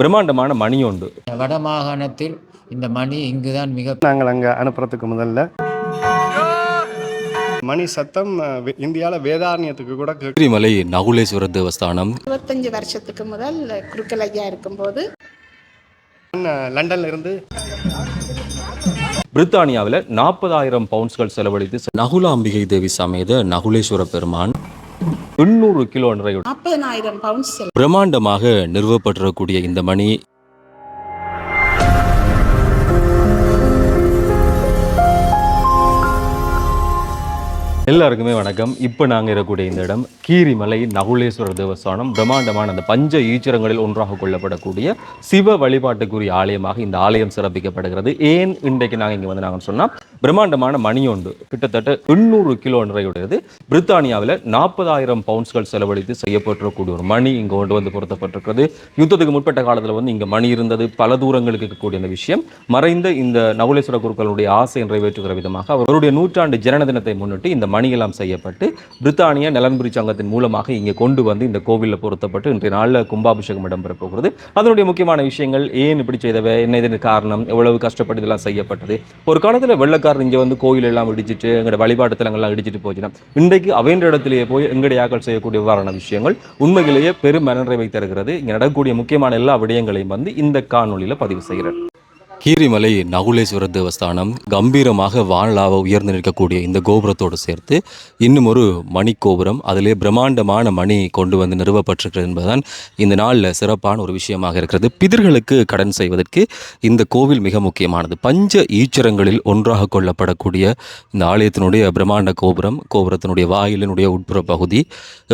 பிரம்மாண்டமான மணி உண்டு. வட மாகாணத்தில் இந்த மணி இங்குதான் மிக நாங்கள் அங்கே அனுப்புறதுக்கு முதல்ல. மணி சத்தம் இந்தியாவில் வேதாரண்யத்துக்கு கூட. கீரிமலை நகுலேஸ்வரர் தேவஸ்தானம். இருபத்தஞ்சு வருஷத்துக்கு முதல் குருக்கள் ஐயா இருக்கும்போது லண்டன்ல இருந்து. பிரித்தானியாவில் நாற்பதாயிரம் பவுண்ட்ஸ்கள் செலவழித்து நகுலாம்பிகை தேவி சமேத நகுலேஸ்வர பெருமான். எண்ணூறு கிலோ நிறையுடன் நாற்பதனாயிரம் பிரம்மாண்டமாக நிறுவப்பட்டிருக்கக்கூடிய இந்த மணி எல்லாருக்குமே வணக்கம். இப்போ நாங்கள் இருக்கக்கூடிய இந்த இடம் கீரிமலை நகுலேஸ்வரர் தேவஸ்தானம். பிரம்மாண்டமான அந்த பஞ்ச ஈச்சரங்களில் ஒன்றாக கொள்ளப்படக்கூடிய சிவ வழிபாட்டுக்குரிய ஆலயமாக இந்த ஆலயம் சிறப்பிக்கப்படுகிறது. ஏன் இன்றைக்கு நாங்கள் இங்கே வந்து நாங்கள் சொன்னால் பிரம்மாண்டமான மணியொண்டு கிட்டத்தட்ட எண்ணூறு கிலோ நிறையுடையது பிரித்தானியாவில் நாற்பதாயிரம் பவுண்ட்ஸ்கள் செலவழித்து செய்யப்பட்டிருக்கக்கூடிய ஒரு மணி இங்கே கொண்டு வந்து பொருத்தப்பட்டிருக்கிறது. யுத்தத்துக்கு முற்பட்ட காலத்தில் வந்து இங்கே மணி இருந்தது. பல தூரங்களுக்கு இருக்கக்கூடிய இந்த விஷயம். மறைந்த இந்த நகுலேஸ்வர குருக்களுடைய ஆசை நிறைவேற்றுகிற விதமாக அவருடைய நூற்றாண்டு ஜனன தினத்தை முன்னிட்டு இந்த மணியெல்லாம் செய்யப்பட்டு பிரித்தானிய நலன்புரி சங்கத்தின் மூலமாக இங்கே கொண்டு வந்து இந்த கோவிலில் பொருத்தப்பட்டு இன்றைய நாளில் கும்பாபிஷேகம் இடம்பெற போகிறது. அதனுடைய முக்கியமான விஷயங்கள் ஏன் இப்படி செய்தவை என்ன இதன் காரணம் எவ்வளவு கஷ்டப்பட்டு இதெல்லாம் செய்யப்பட்டது? ஒரு காலத்தில் வெள்ளக்காரர் இங்கே வந்து கோயில் எல்லாம் இடிச்சிட்டு எங்களோட வழிபாட்டு தலங்கள்லாம் இடிச்சிட்டு போச்சுன்னா இன்றைக்கு அவைன்ற இடத்திலேயே போய் எங்களுடைய ஆக்கள் செய்யக்கூடிய விவரான விஷயங்கள் உண்மையிலேயே பெரும் மனநிறைவை தருகிறது. இங்கே நடக்கக்கூடிய முக்கியமான எல்லா விடயங்களையும் வந்து இந்த காணொலியில் பதிவு செய்கிறேன். கீரிமலை நகுலேஸ்வரர் தேவஸ்தானம் கம்பீரமாக வானலாக உயர்ந்து நிற்கக்கூடிய இந்த கோபுரத்தோடு சேர்த்து இன்னும் ஒரு மணி கோபுரம் அதிலே பிரம்மாண்டமான மணி கொண்டு வந்து நிறுவப்பட்டிருக்கிறது என்பதுதான் இந்த நாளில் சிறப்பான ஒரு விஷயமாக இருக்கிறது. பிதர்களுக்கு கடன் செய்வதற்கு இந்த கோவில் மிக முக்கியமானது. பஞ்ச ஈச்சரங்களில் ஒன்றாக கொள்ளப்படக்கூடிய இந்த ஆலயத்தினுடைய பிரம்மாண்ட கோபுரம் கோபுரத்தினுடைய வாயிலினுடைய உட்புற பகுதி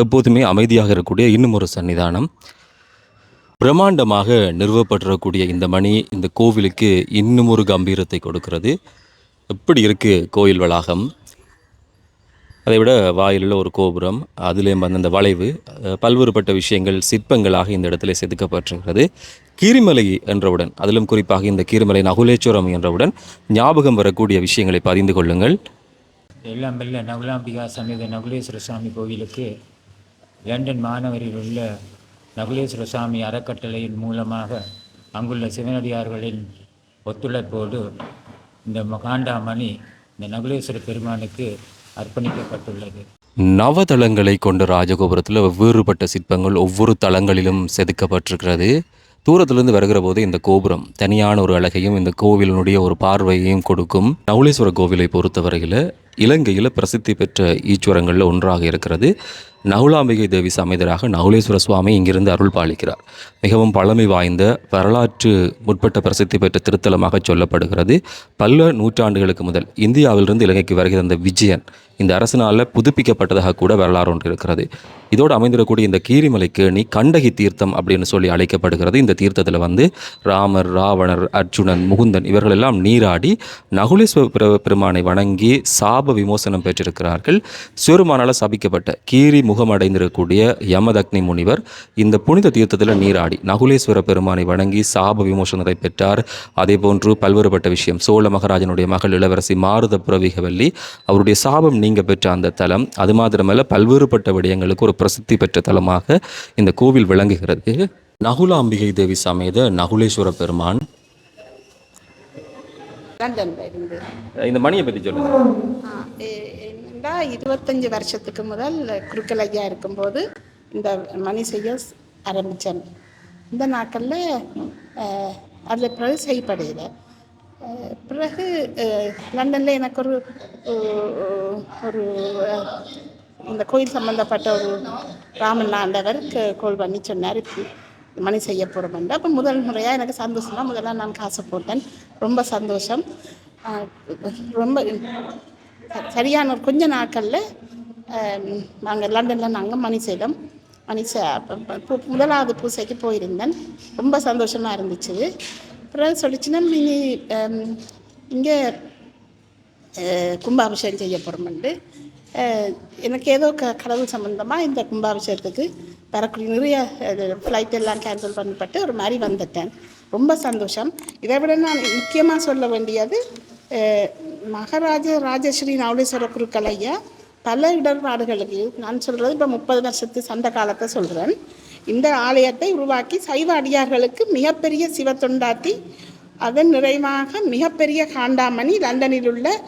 எப்போதுமே அமைதியாக இருக்கக்கூடிய இன்னும் ஒரு சன்னிதானம் பிரம்மாண்டமாக நிறுவப்பட்டிருக்கக்கூடிய இந்த மணி இந்த கோவிலுக்கு இன்னும் ஒரு கம்பீரத்தை கொடுக்கிறது. எப்படி இருக்கு கோயில் வளாகம்? அதை விட வாயிலுள்ள ஒரு கோபுரம் அதிலே வந்து அந்த வளைவு பல்வேறுபட்ட விஷயங்கள் சிற்பங்களாக இந்த இடத்துல செதுக்கப்பட்டிருக்கிறது. கீரிமலை என்றவுடன் அதிலும் குறிப்பாக இந்த கீரிமலை நகுலேஸ்வரம் என்றவுடன் ஞாபகம் வரக்கூடிய விஷயங்களை பதிந்து கொள்ளுங்கள். எல்லாம் வெல்ல நகுலாம்பிகா சமேத நகுலேஸ்வர சுவாமி கோவிலுக்கு லண்டன் மாணவரில் உள்ள நகுலேஸ்வர சாமி அறக்கட்டளையின் மூலமாக அங்குள்ள சிவனடியார்களின் ஒத்துழைப்போடு இந்த காண்டாமணி இந்த நகுலேஸ்வர பெருமானுக்கு அர்ப்பணிக்கப்பட்டுள்ளது. நவதளங்களை கொண்ட ராஜகோபுரத்தில் வேறுபட்ட சிற்பங்கள் ஒவ்வொரு தளங்களிலும் செதுக்கப்பட்டிருக்கிறது. தூரத்திலிருந்து வருகிற போது இந்த கோபுரம் தனியான ஒரு அழகையும் இந்த கோவிலினுடைய ஒரு பார்வையையும் கொடுக்கும். நவுலேஸ்வர கோவிலை பொறுத்தவரையில் இலங்கையில் பிரசித்தி பெற்ற ஈஸ்வரங்களில் ஒன்றாக இருக்கிறது. நகுலாம்பிகை தேவி சமேதராக நகுலேஸ்வர சுவாமி இங்கிருந்து அருள் பாலிக்கிறார் மிகவும் பழமை வாய்ந்த வரலாற்று முற்பட்ட பிரசித்தி பெற்ற திருத்தலமாக சொல்லப்படுகிறது. பல நூற்றாண்டுகளுக்கு முதல் இந்தியாவிலிருந்து இலங்கைக்கு வருகிற அந்த விஜயன் இந்த அரசினால் புதுப்பிக்கப்பட்டதாக கூட வரலாறு ஒன்று இருக்கிறது. இதோடு அமைந்திடக்கூடிய இந்த கீரிமலைக்கு நீ கண்டகி தீர்த்தம் அப்படின்னு சொல்லி அழைக்கப்படுகிறது. இந்த தீர்த்தத்தில் வந்து ராமர் ராவணர் அர்ஜுனன் முகுந்தன் இவர்கள் எல்லாம் நீராடி நகுலேஸ்வர பெரு- பெருமானை வணங்கி சாப விமோசனம் பெற்றிருக்கிறார்கள். சிவருமானால் சபிக்கப்பட்ட கீரி முகமடைந்திருக்கக்கூடிய யமதக்னி முனிவர் இந்த புனித தீர்த்தத்தில் நீராடி நகுலேஸ்வர பெருமானை வணங்கி சாப விமோசனத்தை பெற்றார். அதே போன்று பல்வேறுபட்ட விஷயம் சோழ மகாராஜனுடைய மகள் இளவரசி மாருத புரவிகவல்லி அவருடைய சாபம் நீங்க பெற்ற அந்த தலம் அது மாத்திரமல்ல பல்வேறுபட்ட விடயங்களுக்கு ஒரு பிரசித்தி பெற்ற தலமாக இந்த கோவில் விளங்குகிறது. நகுலாம்பிகை தேவி சமேத நகுலேஸ்வர பெருமான். இந்த மணியை பற்றி சொல்லுங்க. இருபத்தஞ்சு வருஷத்துக்கு முதல் குருக்கள் ஐயா இருக்கும்போது இந்த மணி செய்ய ஆரம்பித்தேன் இந்த நாட்களில் அதில் அஹ், பிறகு லண்டனில் எனக்கு ஒரு ஒரு இந்த கோயில் சம்மந்தப்பட்ட ஒரு ராமன் ஆண்டவர் கோல் பண்ணி சொன்னார். இப்படி மணி செய்ய போகிறோம்ண்டு அப்போ முதல் முறையாக எனக்கு சந்தோஷமாக முதல்ல நான் காசு போட்டேன். ரொம்ப சந்தோஷம். ரொம்ப சரியான ஒரு கொஞ்ச நாட்களில் நாங்கள் லண்டனில் நாங்கள் மணி செய்தோம். மணி செ- பூ- முதலாவது பூசைக்கு போயிருந்தேன். ரொம்ப சந்தோஷமாக இருந்துச்சு. அப்புறம் சொல்லிச்சுன்னா இனி இங்கே கும்பாபிஷேகம் செய்ய போகிறோம்ண்டு எனக்கு ஏதோ க கடவுள் சம்மந்தமாக இந்த கும்பாபிஷேகத்துக்கு வரக்கூடிய நிறைய ஃப்ளைட் எல்லாம் கேன்சல் பண்ணப்பட்டு ஒரு மாதிரி வந்துட்டேன். ரொம்ப சந்தோஷம். இதை விட நான் முக்கியமாக சொல்ல வேண்டியது மகாராஜ ராஜஸ்ரீ நவலேஸ்வர குருக்கள் ஐயா பல இடர்பாடுகளுக்கு நான் சொல்கிறது இப்போ முப்பது வருஷத்து சண்டை காலத்தை சொல்கிறேன் இந்த ஆலயத்தை உருவாக்கி சைவ அடியார்களுக்கு மிகப்பெரிய சிவ அதன் நிறைவாக மிகப்பெரிய காண்டாமணி லண்டனில் உள்ள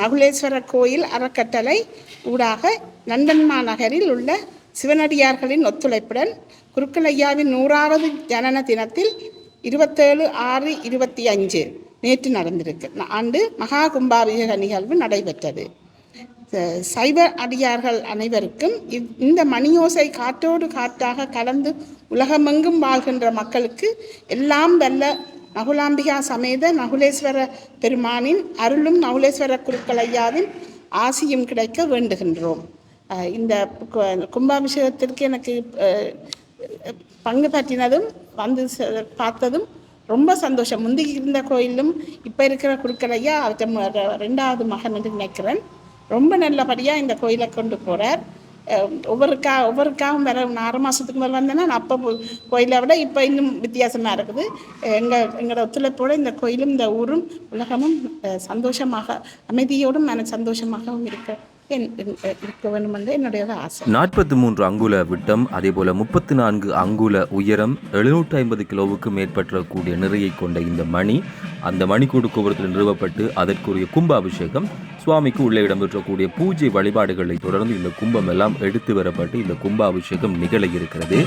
நகுலேஸ்வரர் கோயில் அறக்கட்டளை ஊடாக லண்டன் மாநகரில் உள்ள சிவனடியார்களின் ஒத்துழைப்புடன் குருக்கலையாவின் நூறாவது ஜனன தினத்தில் இருபத்தேழு ஆறு இருபத்தி அஞ்சு நேற்று நடந்திருக்கு. ஆண்டு மகா கும்பாபிஷேக நிகழ்வு நடைபெற்றது. சைவ அடியார்கள் அனைவருக்கும் இந்த மணியோசை காற்றோடு காற்றாக கலந்து உலகமெங்கும் வாழ்கின்ற மக்களுக்கு எல்லாம் வல்ல நகுலாம்பிகா சமேத நகுலேஸ்வர பெருமானின் அருளும் நகுலேஸ்வர குருக்கள் ஐயாவின் ஆசியும் கிடைக்க வேண்டுகின்றோம். இந்த கும்பாபிஷேகத்திற்கு எனக்கு பங்கு பற்றினதும் வந்து ச- பார்த்ததும் ரொம்ப சந்தோஷம். முந்தி இருந்த கோயிலும் இப்போ இருக்கிற குருக்களையா அவற்றை ரெண்டாவது மகன் என்று நினைக்கிறேன். ரொம்ப நல்லபடியாக இந்த கோயிலை கொண்டு போகிறார் ஒவ்வொருக்கா ஒவ்வொருக்காவும் வர ஆறு மாதத்துக்கு மேலே வந்தேன்னா நான் அப்போ கோயிலை விட இப்போ இன்னும் வித்தியாசமாக இருக்குது. எங்கள் எங்களோட ஒத்துழைப்போடு இந்த கோயிலும் இந்த ஊரும் உலகமும் சந்தோஷமாக அமைதியோடும் மன சந்தோஷமாகவும் இருக்கேன் இருக்க வேண்டும் என்று என்னுடைய ஆசை. நாற்பத்தி மூன்று அங்குல விட்டம் அதே போல முப்பத்தி நான்கு அங்குல உயரம் எழுநூற்றி ஐம்பது கிலோவுக்கு மேற்பற்றக்கூடிய நிறையை கொண்ட இந்த மணி அந்த மணிக்கூடு கோபுரத்தில் நிறுவப்பட்டு அதற்குரிய கும்பாபிஷேகம் சுவாமிக்கு உள்ளே இடம்பெற்றக்கூடிய பூஜை வழிபாடுகளை தொடர்ந்து இந்த கும்பம் எல்லாம் எடுத்து வரப்பட்டு இந்த கும்பாபிஷேகம் நிகழ இருக்கிறது.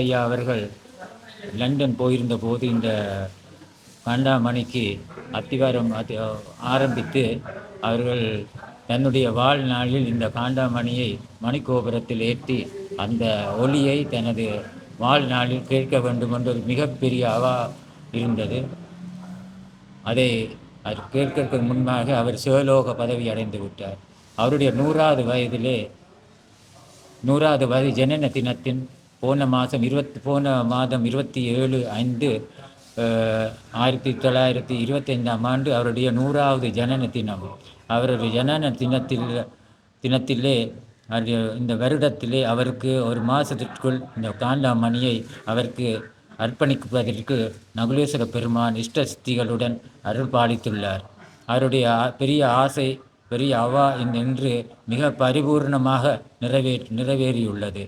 ஐயா அவர்கள் லண்டன் போயிருந்த போது இந்த கண்டாமணிக்கு அத்திவாரம் அத்தி ஆரம்பித்து அவர்கள் தன்னுடைய வாழ்நாளில் இந்த காண்டாமணியை மணிக்கோபுரத்தில் ஏற்றி அந்த ஒளியை தனது வாழ்நாளில் கேட்க வேண்டும் என்ற ஒரு மிகப்பெரிய அவா இருந்தது. அதை அது கேட்கறதுக்கு முன்பாக அவர் சிவலோக பதவி அடைந்து விட்டார். அவருடைய நூறாவது வயதிலே நூறாவது வயது ஜனன தினத்தின் போன மாதம் இருபத்தி போன மாதம் இருபத்தி ஏழு ஐந்து ஆயிரத்தி தொள்ளாயிரத்தி இருபத்தைந்தாம் ஆண்டு அவருடைய நூறாவது ஜனன தினம். அவருடைய ஜனன தினத்தில் தினத்திலே அது இந்த வருடத்திலே அவருக்கு ஒரு மாதத்திற்குள் இந்த காண்டாமணியை அவருக்கு அர்ப்பணிப்பதற்கு நகுலேஸ்வர பெருமான் இஷ்டசித்திகளுடன் அருள் பாலித்துள்ளார். அவருடைய பெரிய ஆசை பெரிய அவா என்று மிக பரிபூர்ணமாக நிறைவே நிறைவேறியுள்ளது.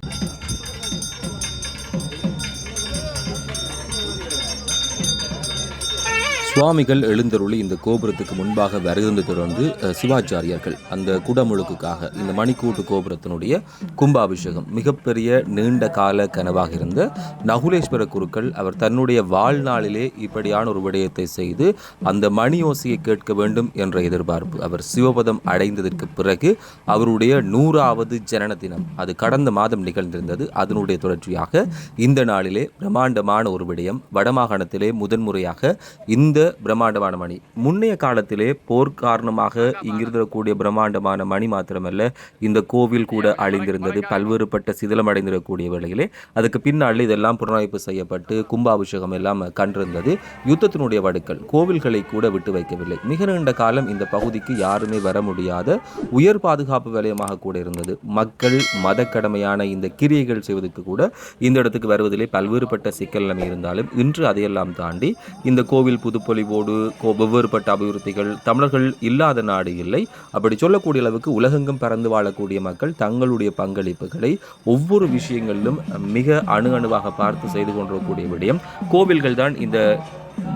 சுவாமிகள் எழுந்தருளி இந்த கோபுரத்துக்கு முன்பாக வருகின்ற தொடர்ந்து சிவாச்சாரியர்கள் அந்த குடமுழுக்குக்காக இந்த மணிக்கூட்டு கோபுரத்தினுடைய கும்பாபிஷேகம் மிகப்பெரிய நீண்ட கால கனவாக இருந்த நகுலேஸ்வர குருக்கள் அவர் தன்னுடைய வாழ்நாளிலே இப்படியான ஒரு விடயத்தை செய்து அந்த மணி ஓசையை கேட்க வேண்டும் என்ற எதிர்பார்ப்பு அவர் சிவபதம் அடைந்ததற்கு பிறகு அவருடைய நூறாவது ஜனன தினம் அது கடந்த மாதம் நிகழ்ந்திருந்தது. அதனுடைய தொடர்ச்சியாக இந்த நாளிலே பிரம்மாண்டமான ஒரு விடயம் வடமாகாணத்திலே முதன்முறையாக இந்த பிரம்மாண்டமான மணி. முன்னைய காலத்திலே போர் காரணமாக இங்கிருந்தக்கூடிய பிரம்மாண்டமான மணி மாத்திரமல்ல இந்த கோவில் கூட அழிந்திருந்தது. பல்வேறுபட்ட சிதிலம் அடைந்திருக்கக்கூடிய வேளையிலே அதுக்கு பின்னால் இதெல்லாம் புனரமைப்பு செய்யப்பட்டு கும்பாபிஷேகம் எல்லாம் கண்டிருந்தது. யுத்தத்தினுடைய வடுக்கள் கோவில்களை கூட விட்டு வைக்கவில்லை. மிக நீண்ட காலம் இந்த பகுதிக்கு யாருமே வர முடியாத உயர் பாதுகாப்பு வலயமாக கூட இருந்தது. மக்கள் மத கடமையான இந்த கிரியைகள் செய்வதற்கு கூட இந்த இடத்துக்கு வருவதிலே பல்வேறுபட்ட சிக்கல் நிலைமை இருந்தாலும் இன்று அதையெல்லாம் தாண்டி இந்த கோவில் புதுப்பு கோ- வெவ்வேறுபட்ட அபிவிருத்திகள் தமிழர்கள் இல்லாத நாடு இல்லை. அப்படி சொல்லக்கூடிய அளவுக்கு உலகெங்கும் பறந்து வாழக்கூடிய மக்கள் தங்களுடைய பங்களிப்புகளை ஒவ்வொரு விஷயங்களிலும் மிக அணு அணுவாக பார்த்து செய்து கொண்டிருக்கக்கூடிய விடயம். கோவில்கள் தான் இந்த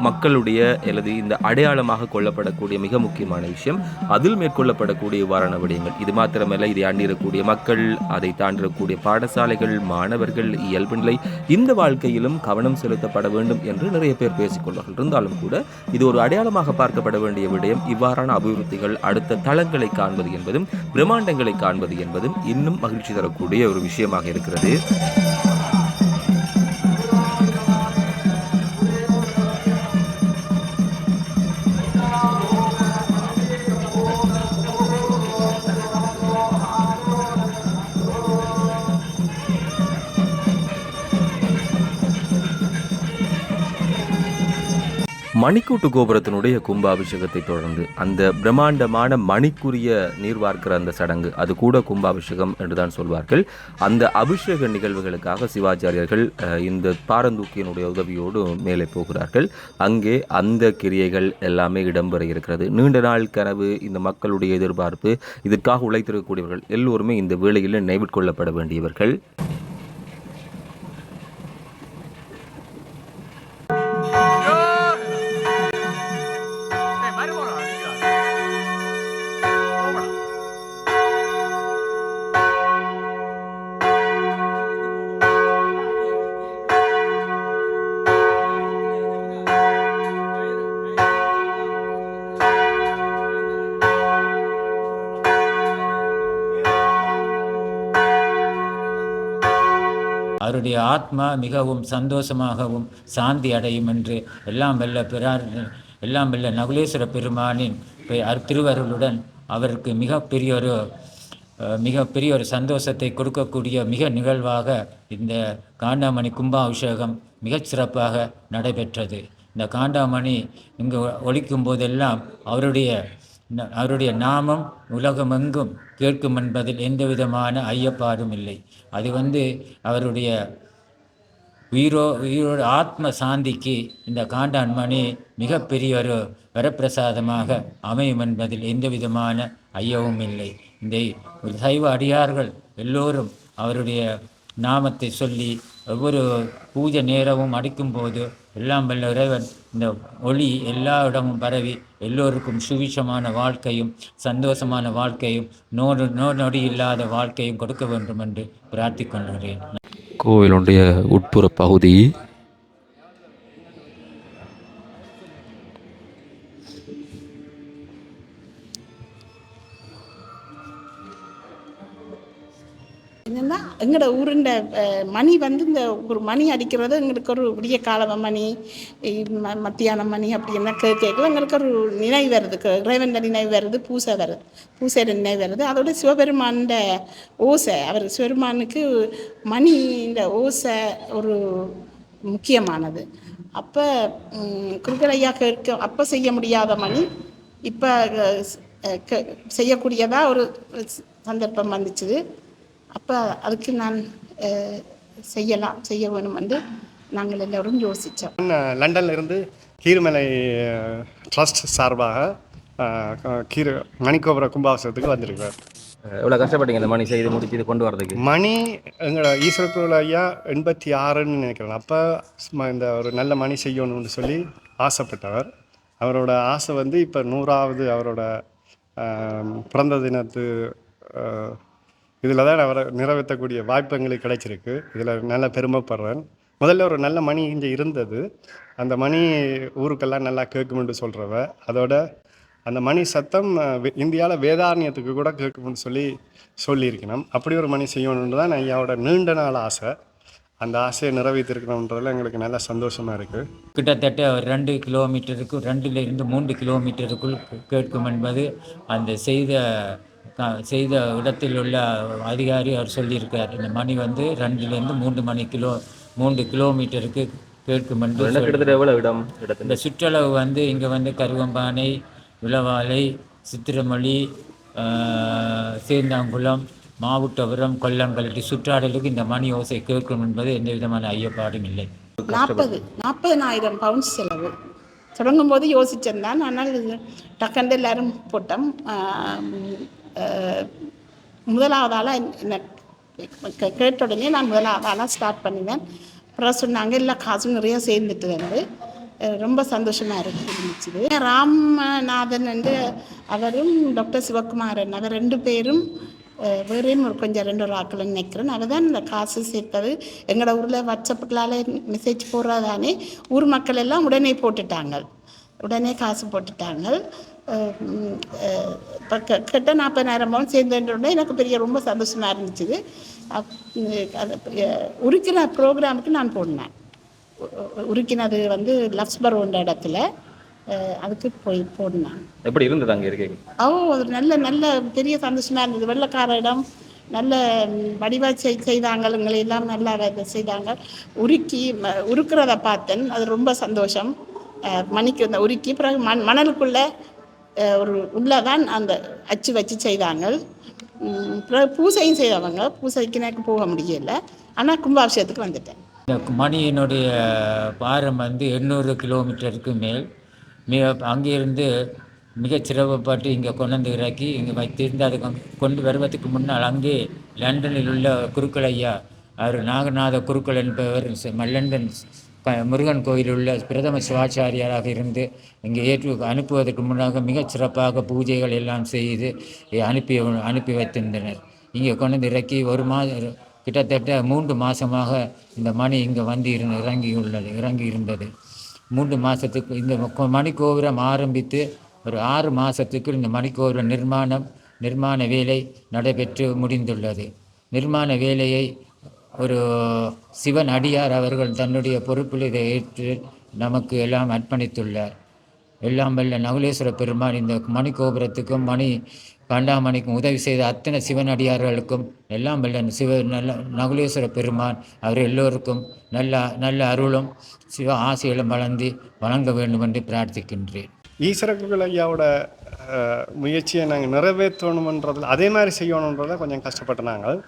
மக்களுடைய அல்லது இந்த அடையாளமாக கொள்ளப்படக்கூடிய மிக முக்கியமான விஷயம் அதில் மேற்கொள்ளப்படக்கூடிய இவ்வாறான விடயங்கள். இது மாத்திரமல்ல இதை அண்டிருக்கக்கூடிய மக்கள் அதை தாண்டிடக்கூடிய பாடசாலைகள் மாணவர்கள் இயல்பு நிலை இந்த வாழ்க்கையிலும் கவனம் செலுத்தப்பட வேண்டும் என்று நிறைய பேர் பேசிக்கொள்வார்கள். இருந்தாலும் கூட இது ஒரு அடையாளமாக பார்க்கப்பட வேண்டிய விடயம். இவ்வாறான அபிவிருத்திகள் அடுத்த தளங்களை காண்பது என்பதும் பிரம்மாண்டங்களை காண்பது என்பதும் இன்னும் மகிழ்ச்சி தரக்கூடிய ஒரு விஷயமாக இருக்கிறது. மணிக்கூட்டு கோபுரத்தினுடைய கும்பாபிஷேகத்தை தொடர்ந்து அந்த பிரம்மாண்டமான மணிக்குரிய நீர் வார்க்கிற அந்த சடங்கு அது கூட கும்பாபிஷேகம் என்றுதான் சொல்வார்கள். அந்த அபிஷேக நிகழ்வுகளுக்காக சிவாச்சாரியர்கள் இந்த பாரந்தூக்கியினுடைய உதவியோடு மேலே போகிறார்கள். அங்கே அந்த கிரியைகள் எல்லாமே இடம்பெற இருக்கிறது. நீண்ட நாள் கனவு இந்த மக்களுடைய எதிர்பார்ப்பு இதற்காக உழைத்திருக்கக்கூடியவர்கள் எல்லோருமே இந்த வேளையில் நினைவிற்கொள்ளப்பட வேண்டியவர்கள். அவருடைய ஆத்மா மிகவும் சந்தோஷமாகவும் சாந்தி அடையும் என்று எல்லாம் வெல்ல பிறார் எல்லாம் வெல்ல நகுலேஸ்வர பெருமானின் பெ- திருவருளுடன் அவருக்கு மிகப்பெரிய ஒரு மிகப்பெரிய ஒரு சந்தோஷத்தை கொடுக்கக்கூடிய மிக நிகழ்வாக இந்த காண்டாமணி கும்பாபிஷேகம் மிகச் சிறப்பாக நடைபெற்றது. இந்த காண்டாமணி இங்கு ஒழிக்கும் போதெல்லாம் அவருடைய அவருடைய நாமம் உலகமெங்கும் கேட்கும் என்பதில் எந்த விதமான ஐயப்பாடும் இல்லை. அது வந்து அவருடைய உயிரோ உயிரோட ஆத்ம சாந்திக்கு இந்த காண்டான் மணி மிகப்பெரிய ஒரு வரப்பிரசாதமாக அமையும் என்பதில் எந்த விதமான ஐயவும் இல்லை இந்த சைவ அடியார்கள் எல்லோரும் அவருடைய நாமத்தை சொல்லி ஒவ்வொரு பூஜை நேரமும் அடிக்கும்போது எல்லாம் வல்ல இறைவன் இந்த ஒளி எல்லா இடமும் பரவி எல்லோருக்கும் சுவிஷமான வாழ்க்கையும் சந்தோஷமான வாழ்க்கையும் நோடு நோ நொடி இல்லாத வாழ்க்கையும் கொடுக்க வேண்டும் என்று பிரார்த்திக்கொள்கிறேன் கோவிலுடைய உட்புற பகுதி எங்களோட ஊருண்ட மணி வந்து இந்த ஒரு மணி அடிக்கிறது எங்களுக்கு ஒரு விடிய காலம மணி ம- மத்தியானம் மணி அப்படின்னா கேட்கல. எங்களுக்கு ஒரு நினைவு வருது. இறைவந்த இறைவன் நினைவு வருது பூசை வருது. பூசையில் நினைவு வருது. அதோட சிவபெருமான்ட ஓசை அவர் சிவபெருமானுக்கு மணி இந்த ஓசை ஒரு முக்கியமானது. அப்போ குறுக்கலையா கேட்க அப்போ செய்ய முடியாத மணி இப்போ செய்யக்கூடியதாக ஒரு சந்தர்ப்பம் வந்துச்சுது. அப்போ அதுக்கு நான் செய்யலாம் செய்ய வேணும் என்று நாங்கள் எல்லோரும் யோசித்தோம் லண்டன்ல இருந்து கீர்மலை ட்ரஸ்ட் சார்பாக கீர மணிக்கோபுர கும்பாபிஷேகத்துக்கு வந்திருக்கிறார் எவ்வளோ கஷ்டப்பட்டீங்க இந்த மணி செய்து முடிச்சு இது கொண்டு வரதுக்கு? மணி எங்களோட ஈஸ்வரக்குள்ள ஐயா எண்பத்தி ஆறுன்னு நினைக்கிறேன். அப்போ இந்த ஒரு நல்ல மணி செய்யணும்னு சொல்லி ஆசைப்பட்டவர். அவரோட ஆசை வந்து இப்போ நூறாவது அவரோட பிறந்த தினத்து இதில் தான் அவரை நிறைவேற்றக்கூடிய வாய்ப்பு எங்களுக்கு கிடைச்சிருக்கு. இதில் நல்லா பெருமைப்படுறேன். முதல்ல ஒரு நல்ல மணி இங்கே இருந்தது. அந்த மணி ஊருக்கெல்லாம் நல்லா கேட்குமென்று சொல்கிறவ அதோட அந்த மணி சத்தம் இந்தியாவில் வேதாரண்யத்துக்கு கூட கேட்கும்னு சொல்லி சொல்லியிருக்கணும். அப்படி ஒரு மணி செய்யணுன்னு தான் ஐயாவோட நீண்ட நாள் ஆசை. அந்த ஆசையை நிறைவேற்றிருக்கணுன்றதுல எங்களுக்கு நல்லா சந்தோஷமாக இருக்குது கிட்டத்தட்ட ரெண்டு கிலோமீட்டருக்கு ரெண்டுலேருந்து மூன்று கிலோமீட்டருக்குள் கேட்கும் என்பது அந்த செய்த செய்த இடத்தில் உள்ள அதிகாரி அவர் சொல்லியிருக்கார். இந்த மணி வந்து ரெண்டுலேருந்து மூன்று மணி கிலோ மூன்று கிலோமீட்டருக்கு கேட்கும் என்று இந்த சுற்றளவு வந்து இங்கே வந்து கருவம்பானை விளவாலை சித்திரமொழி சேந்தாங்குளம் மாவுட்டபுரம் கொல்லங்கல்ட்டி சுற்றாடலுக்கு இந்த மணி ஓசை கேட்கும் என்பது எந்த விதமான ஐயப்பாடும் இல்லை. நாற்பது நாற்பதனாயிரம் பவுண்ட்ஸ் செலவு. தொடங்கும் போது யோசிச்சிருந்தான். ஆனால் டக்குன்னு எல்லாரும் போட்டோம். முதலாவது ஆளாக கேட்ட உடனே நான் முதலாவது ஆளாக ஸ்டார்ட் பண்ணினேன். அப்புறம் சொன்னாங்க எல்லா காசும் நிறைய சேர்ந்துட்டு வந்து ரொம்ப சந்தோஷமாக இருக்கு. இருந்துச்சு. ராமநாதன் வந்து அவரும் டாக்டர் சிவகுமாரன் அவர் ரெண்டு பேரும் அஹ், வேறையும் ஒரு கொஞ்சம் ரெண்டு ஒரு ஆக்கள் நினைக்கிறேன். அவர் தான் இந்த காசு சேர்த்தது. எங்களோட ஊரில் வாட்ஸ்அப்புக்களால் மெசேஜ் போடுறதானே ஊர் மக்கள் எல்லாம் உடனே போட்டுட்டாங்க. உடனே காசு போட்டுட்டாங்க. இப்போ கெ கெட்ட நாற்பதாயிரம் பவுன் சேர்ந்தோடனே எனக்கு பெரிய ரொம்ப சந்தோஷமாக இருந்துச்சு. உருக்கிற ப்ரோக்ராமுக்கு நான் உ- உருக்கினது வந்து லவ்ஸ்பரோன்ற இடத்துல அதுக்கு போய் போடினேன் எப்படி இருந்தது அங்கே இருக்கீங்க? ஓ அது நல்ல நல்ல பெரிய சந்தோஷமா இருந்தது. வெள்ளக்கார இடம் நல்ல வடிவா செய் செய்தாங்க எங்களை எல்லாம் நல்லா செய்தாங்க உருக்கி உருக்குறத பார்த்தேன். அது ரொம்ப சந்தோஷம். மணிக்கு அந்த உருக்கி பிறகு மண் மணலுக்குள்ளே ஒரு உள்ளதான் அந்த அச்சு வச்சு செய்தாங்க பூசையும் செய்தவங்க. பூசைக்கு எனக்கு போக முடியல. ஆனால் கும்பாபிஷேகத்துக்கு வந்துட்டேன். இந்த மணியினுடைய பாரம் வந்து எண்ணூறு கிலோமீட்டருக்கு மேல். மிக அங்கேருந்து மிகச் சிரமப்பட்டு இங்கே கொண்டு வந்து இறக்கி இங்கே வைத்திருந்து அது கொண்டு வருவதற்கு முன்னால் அங்கே லண்டனில் உள்ள குருக்கள் ஐயா அவர் நாகநாத குருக்கள் என்பவர் ச- லண்டன் முருகன் கோயிலில் உள்ள பிரதம சிவாச்சாரியாராக இருந்து இங்கே ஏற்று அனுப்புவதற்கு முன்னாக மிகச் சிறப்பாக பூஜைகள் எல்லாம் செய்து அனுப்பி அனுப்பி வைத்திருந்தனர். இங்கே கொண்டு வந்து இறக்கி ஒரு மாத கிட்டத்தட்ட மூன்று மாதமாக இந்த மணி இங்கே வந்து இருந்து இறங்கி உள்ளது இறங்கி இருந்தது மூன்று மாதத்துக்கு இந்த கொ- மணிக்கோபுரம் ஆரம்பித்து ஒரு ஆறு மாதத்துக்கு இந்த மணிக்கோபுரம் நிர்மாணம் நிர்மாண வேலை நடைபெற்று முடிந்துள்ளது. நிர்மாண வேலையை ஒரு சிவன் அடியார் அவர்கள் தன்னுடைய பொறுப்பில் இதை ஏற்று நமக்கு எல்லாம் அர்ப்பணித்துள்ளார். எல்லாம் வல்ல நகுலேஸ்வர பெருமான் இந்த மணிக்கோபுரத்துக்கும் மணி காண்டாமணிக்கும் உதவி செய்த அத்தனை சிவனடியார்களுக்கும் எல்லாம் வல்ல சிவ நல்ல நகுலேஸ்வர பெருமான் அவர் எல்லோருக்கும் நல்ல நல்ல அருளும் சிவ ஆசைகளும் வளர்ந்து வழங்க வேண்டும் என்று பிரார்த்திக்கின்றேன். ஈஸ்வரகுகள் ஐயாவோட முயற்சியை நாங்கள் நிறைவேற்றணுன்றதில் அதே மாதிரி செய்யணுன்றத கொஞ்சம் கஷ்டப்பட்டு நாங்கள்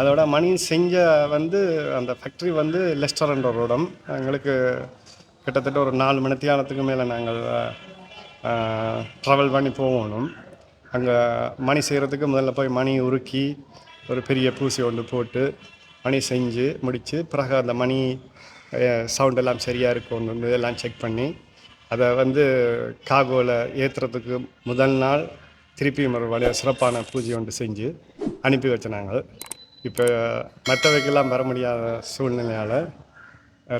அதோட மணி செஞ்ச வந்து அந்த ஃபேக்ட்ரி வந்து லெஸ்டரன்ற ஒரு இடம். எங்களுக்கு கிட்டத்தட்ட ஒரு நாலு மணி தியானத்துக்கு மேலே நாங்கள் ட்ராவல் பண்ணி போகணும். அங்கே மணி செய்கிறதுக்கு முதல்ல போய் மணி உருக்கி ஒரு பெரிய பூசி ஒன்று போட்டு மணி செஞ்சு முடித்து பிறகு அந்த மணி சவுண்ட் எல்லாம் சரியாக இருக்கும் இதெல்லாம் எல்லாம் செக் பண்ணி அதை வந்து காகோவில் ஏற்றுறதுக்கு முதல் நாள் திருப்பியும் ஒரு வழியாக சிறப்பான பூஜை ஒன்று செஞ்சு அனுப்பி வச்ச நாங்கள். இப்போ மற்றவைக்கெல்லாம் வர முடியாத சூழ்நிலையால்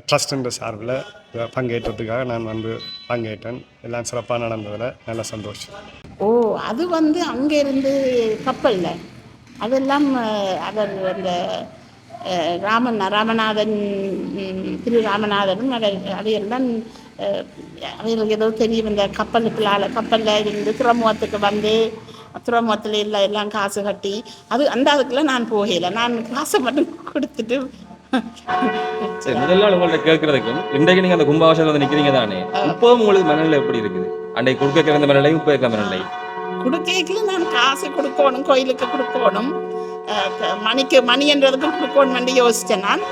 ட்ரஸ்ட்டுன்ற சார்பில் பங்கேற்றதுக்காக நான் வந்து பங்கேற்றேன். எல்லாம் சிறப்பாக நடந்ததில் நல்ல சந்தோஷம். ஓ அது வந்து அங்கேருந்து கப்பலில். அதெல்லாம் அவர் அந்த ராமன் ராமநாதன் திரு ராமநாதனும் அவர் அதையெல்லாம் அவர்களுக்கு அவங்களுக்கு ஏதோ தெரியும். இந்த கப்பலுக்குள்ளால் கப்பலில் இருந்து திருமுகத்துக்கு வந்து துறைமுகத்தில் எல்லாம் எல்லாம் காசு கட்டி அது அந்த அதுக்குள்ள நான் போகல. நான் காசை மட்டும் கொடுத்துட்டு சரி முதல் நாள் உங்கள்ட்ட கேட்கறதுக்கும் இன்றைக்கு நீங்க அந்த கும்பாபிஷேகம் வந்து நிக்கிறீங்க தானே? இப்போவும் உங்களுக்கு மனநிலை எப்படி இருக்குது? அன்றைக்கு கொடுக்க கிடந்த மனநிலையும் இப்போ இருக்க மனநிலை? கொடுக்கல நான் காசு கொடுக்கணும் கோயிலுக்கு கொடுக்கணும். மணிக்கு மணின்றதுக்கும் கொடுக்கணும் யோசித்தேன் நான்.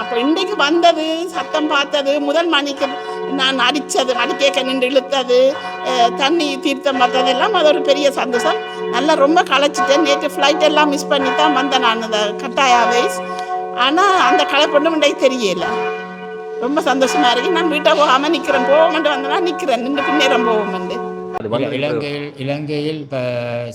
அப்போ இன்றைக்கு வந்தது சத்தம் பார்த்தது முதல் மணிக்கு நான் அடித்தது அடிக்கேக்க நின்று இழுத்தது தண்ணி தீர்த்தம் பார்த்தது எல்லாம் அது ஒரு பெரிய சந்தோஷம். நல்லா ரொம்ப களைச்சிட்டேன். நேற்று ஃப்ளைட் எல்லாம் மிஸ் பண்ணி தான் வந்தேன் நான் அந்த கட்டாயா வைஸ் ஆனால் அந்த களைப்பொண்ணும் இன்றைக்கு தெரியல. ரொம்ப சந்தோஷமா இருக்கு. நான் வீட்டை போகாமல் நிற்கிறேன் போவோம்ட்டு வந்தேன்னா நிற்கிறேன் நின்று பின்னேறம் போவோம்ண்டு அது வந்து இலங்கையில் இலங்கையில் இப்போ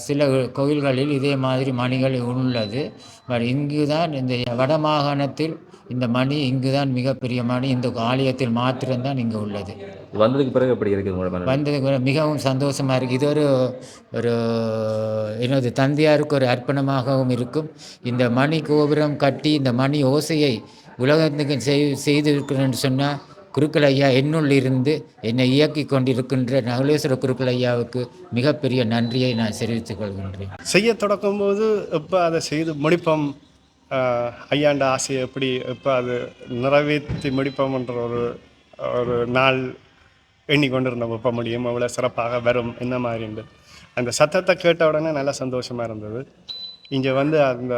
சில கோயில்களில் இதே மாதிரி மணிகள் உள்ளது. பட் இங்கு தான் இந்த வட மாகாணத்தில் இந்த மணி இங்கு தான் மிகப்பெரிய மணி. இந்த ஆலயத்தில் மாத்திரம்தான் இங்கு உள்ளது. வந்ததுக்கு பிறகு எப்படி இருக்குது வந்ததுக்கு பிறகு மிகவும் சந்தோஷமாக இருக்குது இது ஒரு ஒரு எனது தந்தையாருக்கு ஒரு அர்ப்பணமாகவும் இருக்கும். இந்த மணி கோபுரம் கட்டி இந்த மணி ஓசையை உலகத்துக்கு செய் செய்திருக்கிறேன்னு சொன்னால் குருக்கள் ஐயா என்னுள் இருந்து என்னை இயக்கி கொண்டிருக்கின்ற நகுலேஸ்வர குருக்கள் ஐயாவுக்கு மிகப்பெரிய நன்றியை நான் தெரிவித்துக் கொள்கின்றேன். செய்ய தொடக்கும்போது எப்போ அதை செய்து முடிப்போம்? ஐயாண்ட ஆசையை எப்படி எப்போ அது நிறைவேற்றி முடிப்போம்ன்ற ஒரு ஒரு நாள் எண்ணிக்கொண்டிருந்தோம் இப்போ முடியும் அவ்வளோ சிறப்பாக வரும் என்ன மாதிரி அந்த சத்தத்தை கேட்ட உடனே நல்லா சந்தோஷமாக இருந்தது. இங்கே வந்து அந்த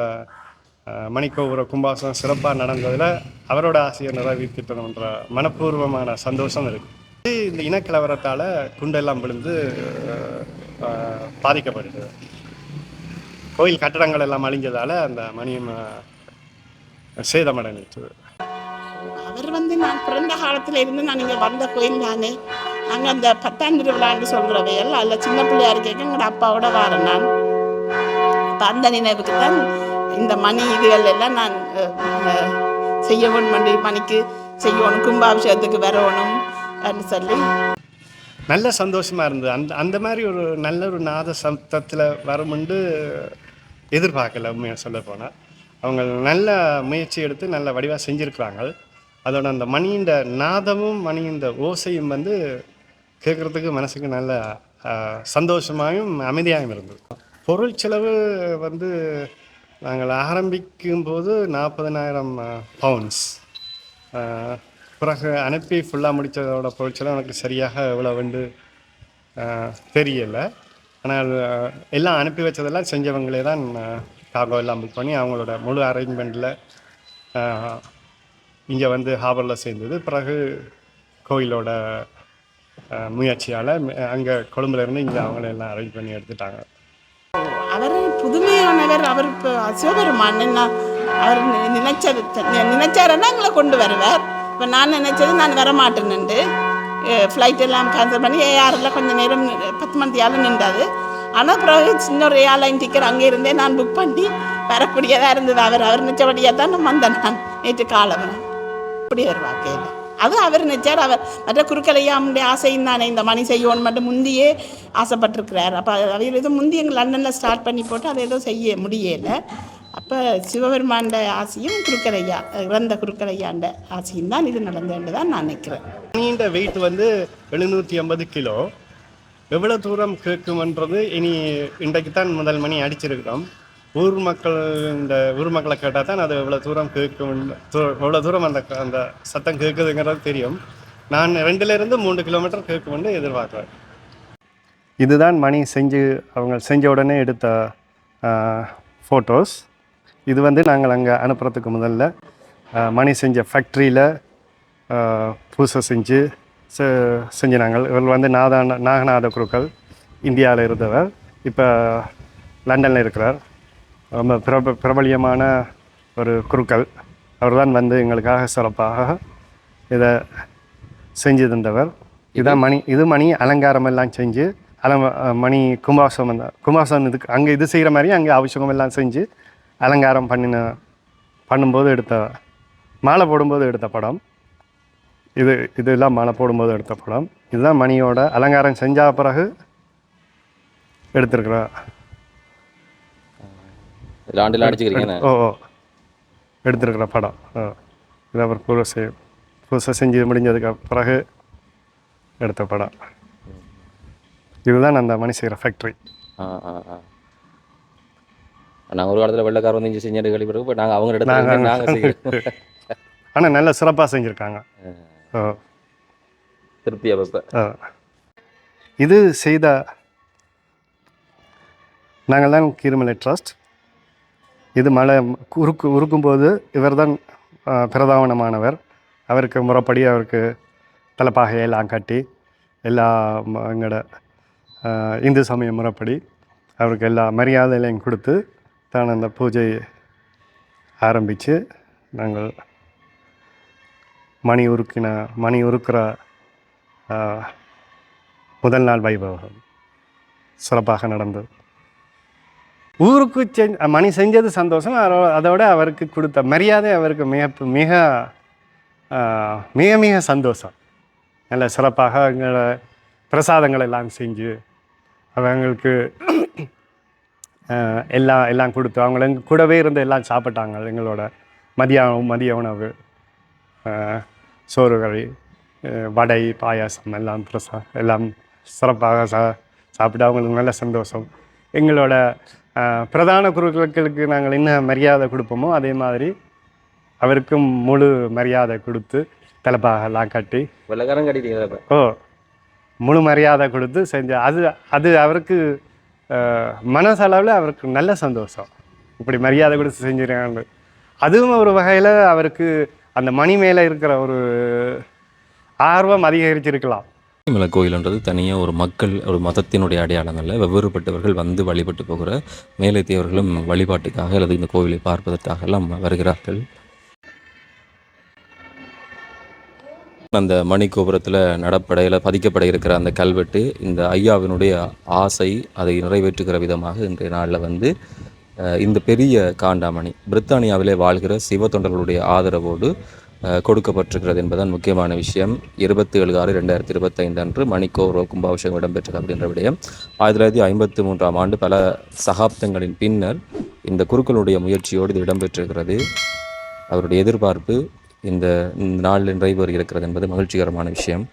மணிக்கோபுர கும்பாசனம் சிறப்பாக நடந்ததில் அவரோட ஆசையை நிறைவேற்றிட்டோம்ன்ற மனப்பூர்வமான சந்தோஷம் இருக்குது இந்த இனக்கலவரத்தால் குண்டெல்லாம் விழுந்து ஆஹ், பாதிக்கப்படுது. கோயில் கட்டடங்கள் எல்லாம் அழிஞ்சதால அந்த மணியம் அஹ், அவர் வந்து நான் பிறந்த காலத்துல இருந்து நான் இங்கே வந்த கோயில் தானே நாங்கள் அந்த பத்தாம் திருவிழான்னு சொல்கிறவையல் அதில் சின்ன பிள்ளையா இருக்கேன் எங்களோட அப்பாவோட வரேன் நான். அப்போ அந்த நினைவுக்கு தான் இந்த மணி இதுகள் எல்லாம் நான் அஹ், செய்யணும் மணி மணிக்கு செய்யணும் கும்பாபிஷேகத்துக்கு வரணும் அப்படின்னு சொல்லி நல்ல சந்தோஷமாக இருந்தது. அந்த அந்த மாதிரி ஒரு நல்ல ஒரு நாத சத்தத்தில் வருமுண்டு எதிர்பார்க்கல உண்மையாக சொல்ல போனால் அவங்க நல்ல முயற்சி எடுத்து நல்ல வடிவாக செஞ்சுருக்குறாங்க. அதோட அந்த மணியின் நாதமும் மணியின் ஓசையும் வந்து கேட்குறதுக்கு மனசுக்கு நல்ல சந்தோஷமாகவும் அமைதியாகவும் இருந்தது. பொருள் செலவு வந்து நாங்கள் ஆரம்பிக்கும் போது நாற்பதனாயிரம் பவுண்ட்ஸ் பிறகு அனுப்பி ஃபுல்லாக முடித்ததோட பொருட்செல்லாம் எனக்கு சரியாக எவ்வளோ வந்து தெரியலை. ஆனால் எல்லாம் அனுப்பி வச்சதெல்லாம் செஞ்சவங்களே தான் கார்கோ எல்லாம் புக் பண்ணி அவங்களோட முழு அரேஞ்ச்மெண்ட்டில் இங்கே வந்து ஹாபரில் சேர்ந்தது. பிறகு கோயிலோட முயற்சியால் அங்கே கொழும்புலேருந்து இங்கே அவங்கள எல்லாம் அரேஞ்ச் பண்ணி எடுத்துட்டாங்க. அவர் புதுமையானவர் அவர் இப்போ சிவபெருமான் என்ன அவர் நினைச்சது நினைச்சாருன்னா எங்களை கொண்டு வருவார்? இப்போ நான் நினச்சது நான் வரமாட்டேன்னுண்டு ஃப்ளைட் எல்லாம் கேன்சல் பண்ணி ஏஆரில் கொஞ்சம் நேரம் பத்து மணி மணியால் நின்றாது. ஆனால் பிறகு இன்னொரு ஏர்லைன் டிக்கெட் அங்கே இருந்தே நான் புக் பண்ணி வரக்கூடியதாக இருந்தது. அவர் அவர் நிச்சபடியாக தான் நான் வந்தேன் நான். நேற்று காலம் அப்படி வருவார் கேள்வி அது அவர் நினைச்சார். அவர் மற்ற குறுக்கலையாமுடைய ஆசையும் தானே. இந்த மணி செய்யணும் மட்டும் முந்தியே ஆசைப்பட்டிருக்கிறார். அப்போ அவர் ஏதோ முந்தி எங்கள் லண்டனில் ஸ்டார்ட் பண்ணி போட்டு அதை ஏதோ செய்ய முடியலை. அப்போ சிவபெருமாண்ட ஆசையும் குறுக்கலையா இறந்த குறுக்கலையாண்ட ஆசையும் தான் இது நடந்தேன்னு தான் நான் நினைக்கிறேன். நீண்ட வெயிட் வந்து எழுநூற்றி ஐம்பது கிலோ. எவ்வளோ தூரம் கேட்குமன்றது இனி இன்றைக்கு தான் முதல் மணி அடிச்சிருக்கிறோம். ஊர் மக்கள் இந்த ஊர் மக்களை கேட்டால் தான் அது எவ்வளோ தூரம் கேட்கும் எவ்வளோ தூரம் அந்த அந்த சத்தம் கேட்குதுங்கிறது தெரியும். நான் ரெண்டுலேருந்து மூணு கிலோமீட்டர் கேட்கும்னு எதிர்பார்க்குறேன். இதுதான் மணி செஞ்சு அவங்க செஞ்ச உடனே எடுத்த ஃபோட்டோஸ் இது வந்து நாங்கள் அங்கே அனுப்புகிறதுக்கு முதல்ல மணி செஞ்ச ஃபேக்ட்ரியில் பூசை செஞ்சு செஞ்சு நாங்கள் இவர் வந்து நாதான நாகநாத குருக்கள் இந்தியாவில் இருந்தவர். இப்போ லண்டனில் இருக்கிறார். ரொம்ப பிரப பிரபலியமான ஒரு குருக்கள். அவர் தான் வந்து எங்களுக்காக சிறப்பாக இதை செஞ்சு தந்தவர் இதுதான் மணி இது மணி அலங்காரம் எல்லாம் செஞ்சு அலம் மணி கும்பாசம் அந்த கும்பாசம் இதுக்கு அங்கே இது செய்கிற மாதிரி அங்கே அபிஷேகம் எல்லாம் செஞ்சு அலங்காரம் பண்ணின பண்ணும்போது எடுத்த மாலை போடும்போது எடுத்த படம். இது இதெல்லாம் மாலை போடும்போது எடுத்த படம். இதுதான் மணியோட அலங்காரம் செஞ்ச பிறகு எடுத்திருக்கிற இதில் ஆண்டில் அடிச்சுக்கிறீங்க ஓ ஓ. எடுத்திருக்கிற படம். ஓ இது அவர் பூசை பூசை செஞ்சு முடிஞ்சதுக்கு பிறகு எடுத்த படம். இதுதான் அந்த மணி செய்கிற ஃபேக்ட்ரி ஆ ஆ ஆ. நாங்கள் ஒரு காலத்தில் வெள்ளக்கார வந்து இங்கே செஞ்சு கழிவு இப்போ நாங்கள் அவங்க இடத்துல நாங்கள் ஆனால் நல்ல சிறப்பாக செஞ்சுருக்காங்க. திருப்தியாக வைப்பேன். இது செய்த நாங்கள் தான் கீருமலை ட்ரஸ்ட். இது மலை உருக்கு உருக்கும்போது இவர் தான் பிரதானமானவர். அவருக்கு முறைப்படி அவருக்கு தலைப்பாகையெல்லாம் கட்டி எல்லா எங்களோட இந்து சமய முறைப்படி அவருக்கு எல்லா மரியாதைகளையும் கொடுத்து தான் அந்த பூஜை ஆரம்பித்து நாங்கள் மணி உருக்கின மணி உருக்கிற முதல் நாள் வைபவம் சிறப்பாக நடந்தது ஊருக்கு செஞ் மணி செஞ்சது சந்தோஷம். அதோட அவருக்கு கொடுத்த மரியாதை அவருக்கு மிக மிக மிக மிக சந்தோஷம். நல்ல சிறப்பாக எங்களை பிரசாதங்கள் எல்லாம் செஞ்சு அவங்களுக்கு எல்லாம் எல்லாம் கொடுத்து அவங்கள கூடவே இருந்து எல்லாம் சாப்பிட்டாங்க எங்களோட மதிய மதிய உணவு சோறு கறி வடை பாயாசம் எல்லாம் பிரசா எல்லாம் சிறப்பாக சா சாப்பிட்டு அவங்களுக்கு நல்ல சந்தோஷம். எங்களோட பிரதான குருக்களுக்கு நாங்கள் என்ன மரியாதை கொடுப்போமோ அதே மாதிரி அவருக்கும் முழு மரியாதை கொடுத்து தலைப்பாக எல்லாம் கட்டி ஓ முழு மரியாதை கொடுத்து செஞ்ச அது அது அவருக்கு மனசளவில் அவருக்கு நல்ல சந்தோஷம். இப்படி மரியாதை கொடுத்து செஞ்சுருக்காங்க அதுவும் ஒரு வகையில் அவருக்கு அந்த மணி மேலே இருக்கிற ஒரு ஆர்வம் அதிகரிச்சிருக்கலாம். மலை கோயில்ன்றது தனியாக ஒரு மக்கள் ஒரு மதத்தினுடைய அடையாளங்களில் வெவ்வேறுபட்டவர்கள் வந்து வழிபட்டு போகிற மேலைத்தியவர்களும் வழிபாட்டுக்காக அல்லது இந்த கோவிலை பார்ப்பதற்காக எல்லாம் வருகிறார்கள். அந்த மணிக்கோபுரத்தில் நடப்படையில் பதிக்கப்பட இருக்கிற அந்த கல்வெட்டு இந்த ஐயாவினுடைய ஆசை அதை நிறைவேற்றுகிற விதமாக இன்றைய நாளில் வந்து இந்த பெரிய காண்டாமணி பிரித்தானியாவிலே வாழ்கிற சிவ தொண்டர்களுடைய ஆதரவோடு கொடுக்கப்பட்டிருக்கிறது என்பதுதான் முக்கியமான விஷயம். இருபத்தி ஏழு ஆறு ரெண்டாயிரத்தி இருபத்தைந்து அன்று மணிக்கோர் கும்பாபிஷேகம் இடம்பெற்றது அப்படின்ற விடயம். ஆயிரத்தி தொள்ளாயிரத்தி ஐம்பத்தி மூன்றாம் ஆண்டு பல சகாப்தங்களின் பின்னர் இந்த குருக்களுடைய முயற்சியோடு இது இடம்பெற்றிருக்கிறது. அவருடைய எதிர்பார்ப்பு இந்த நாளில் நிறைவேறி இருக்கிறது என்பது மகிழ்ச்சிகரமான விஷயம்.